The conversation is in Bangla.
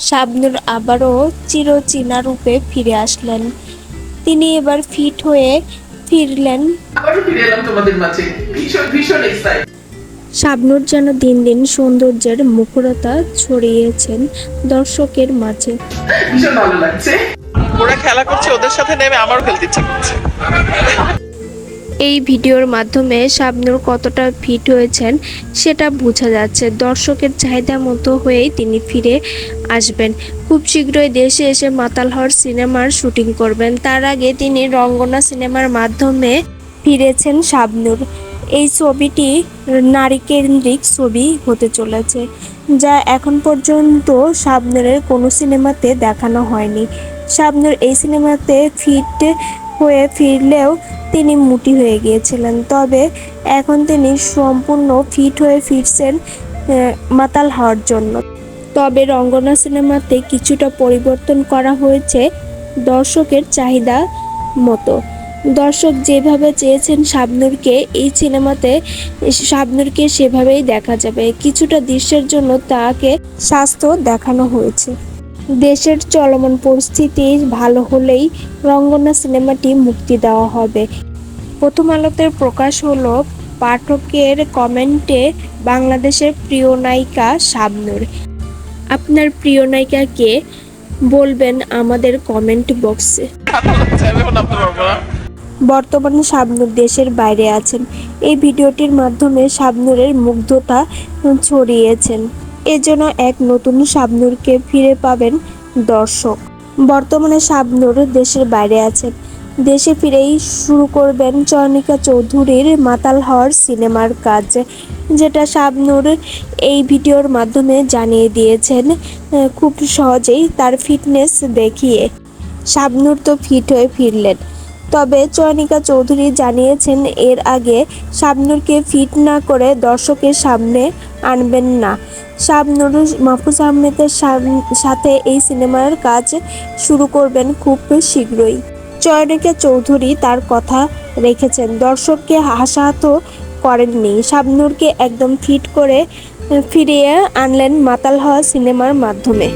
শাবনূর আবারও চিরচেনা রূপে ফিরে আসলেন। তিনি এবার ফিট হয়ে ফিরলেন। আবারও ফিরে এলাম তোমাদের মাঝে। ভীষণ ভীষণ এক্সাইট যেন দিন দিন সৌন্দর্যের মুখরতা ছড়িয়েছেন দর্শকের মাঝে। ভীষণ ভালো লাগছে। ওরা খেলা করছে ওদের সাথে নেমে আমারও খেলতে ইচ্ছা করছে। এই ভিডিওর মাধ্যমে শাবনূর কতটা ফিট হয়েছেন সেটা বোঝা যাচ্ছে। দর্শকের চাহিদা মতো হয়েই তিনি ফিরে আসবেন। খুব শীঘ্রই দেশে এসে মাতাল হওয়ার সিনেমার শুটিং করবেন। তার আগে তিনি রঙ্গনা সিনেমার মাধ্যমে ফিরেছেন শাবনূর। এই ছবিটি নারী কেন্দ্রিক ছবি হতে চলেছে, যা এখন পর্যন্ত শাবনূরের কোনো সিনেমাতে দেখানো হয়নি। শাবনূর এই সিনেমাতে ফিট হয়ে ফিরলেও তিনি মুটি হয়ে গিয়েছিলেন। তবে এখন তিনি সম্পূর্ণ ফিট হয়ে ফিরছেন মাতাল হওয়ার জন্য। তবে রঙ্গনা সিনেমাতে কিছুটা পরিবর্তন করা হয়েছে দর্শকের চাহিদা মতো। দর্শক যেভাবে চেয়েছেন শাবনূরকে, এই সিনেমাতে শাবনূরকে সেভাবেই দেখা যাবে। কিছুটা দৃশ্যের জন্য তাকে স্বাস্থ্য দেখানো হয়েছে। দেশের চলমান পরিস্থিতি ভালো হলেই রঙ্গনা সিনেমাটি মুক্তি দেওয়া হবে। প্রথম আলোতে প্রকাশ হলো পাঠকের কমেন্টে বাংলাদেশের প্রিয় নায়িকা শাবনূর। আপনার প্রিয় নায়িকা কে বলবেন আমাদের কমেন্ট বক্সে। বর্তমানে শাবনূর দেশের বাইরে আছেন। এই ভিডিওটির মাধ্যমে শাবনূরের মুগ্ধতা ছড়িয়েছেন। এজন্য এক নতুন শাবনূরকে ফিরে পাবেন দর্শক। বর্তমানে শাবনূর দেশের বাইরে আছেন দেশে ফিরেই শুরু করবেন চয়নিকা চৌধুরীর মাতাল হওয়ার সিনেমার কাজ, যেটা শাবনূর এই ভিডিওর মাধ্যমে জানিয়ে দিয়েছেন, খুব সহজেই তার ফিটনেস দেখিয়ে। শাবনূর তো ফিট হয়ে ফিরলেন। তবে চয়নিকা চৌধুরী জানিয়েছেন, এর আগে শাবনূরকে ফিট না করে দর্শকের সামনে আনবেন না। শাবনূর মাহফুজ আহমেদের সাথে এই সিনেমার কাজ শুরু করবেন খুব শীঘ্রই। চয়নিকা চৌধুরী তার কথা রেখেছেন, দর্শককে হাসাহত করেননি। শাবনূরকে একদম ফিট করে, ফিরিয়ে আনলেন মাতাল হওয়া সিনেমার মাধ্যমে।